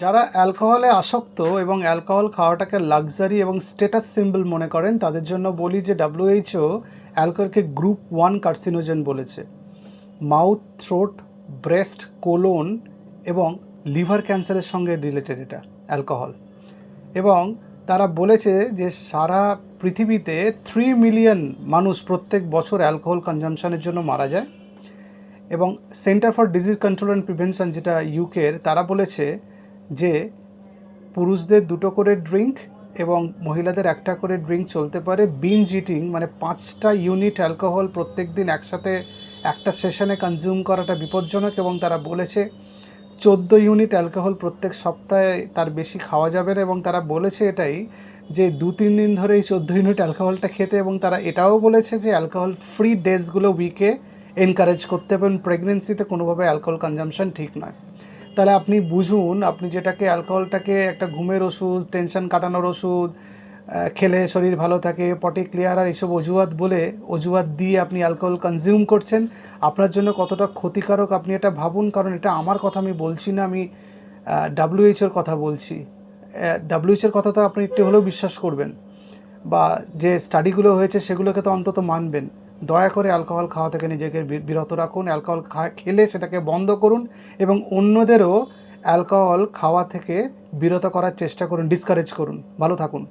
যারা অ্যালকোহলে আসক্ত এবং অ্যালকোহল খাওয়াটাকে লাক্সারি এবং স্টেটাস সিম্বল মনে করেন, তাদের জন্য বলি যে ডাব্লিউএইচও অ্যালকোহলকে গ্রুপ ওয়ান কার্সিনোজেন বলেছে। মাউথ, থ্রোট, ব্রেস্ট, কোলন এবং লিভার ক্যান্সারের সঙ্গে রিলেটেড এটা, অ্যালকোহল। এবং তারা বলেছে যে সারা পৃথিবীতে থ্রি মিলিয়ন মানুষ প্রত্যেক বছর অ্যালকোহল কনজামশনের জন্য মারা যায়। এবং centre for disease control and prevention যেটা ইউকের তারা বলেছে যে পুরুষদের দুটো করে ড্রিঙ্ক এবং মহিলাদের একটা করে ড্রিঙ্ক চলতে পারে বিঞ্জ ইটিং মানে পাঁচটা ইউনিট অ্যালকোহল প্রত্যেক দিন একসাথে একটা সেশনে কনজিউম করাটা বিপজ্জনক এবং তারা বলেছে চোদ্দ ইউনিট অ্যালকোহল প্রত্যেক সপ্তাহে তার বেশি খাওয়া যাবে না এবং তারা বলেছে এটাই যে দু তিন দিন ধরে এই চোদ্দ ইউনিট অ্যালকোহলটা খেতে এবং তারা এটাও বলেছে যে অ্যালকোহল ফ্রি ডেজগুলো উইকে এনকারেজ করতে এবং প্রেগনেন্সিতে কোনোভাবে অ্যালকোহল কনজামশন ঠিক নয়। তাহলে আপনি বুঝুন, আপনি যেটাকে অ্যালকোহলটাকে একটা ঘুমের ওষুধ টেনশন কাটানোর ওষুধ খেলে শরীর ভালো থাকে পটি ক্লিয়ার আর এইসব অজুহাত বলে, অজুহাত দিয়ে আপনি অ্যালকোহল কনজিউম করছেন, আপনার জন্য কতটা ক্ষতিকারক আপনি এটা ভাবুন, কারণ এটা আমার কথা আমি বলছি না, আমি ডাব্লিউএইচওর কথা বলছি। ডাব্লিউএইচওর কথা তো আপনি একটু হলেও বিশ্বাস করবেন, বা যে স্টাডিগুলো হয়েছে সেগুলোকে তো অন্তত মানবেন। দয়া করে অ্যালকোহল খাওয়া থেকে নিজেকে বিরত রাখুন, অ্যালকোহল খেলে সেটাকে বন্ধ করুন এবং অন্যদেরও অ্যালকোহল খাওয়া থেকে বিরত করার চেষ্টা করুন ডিসকারেজ করুন। ভালো থাকুন।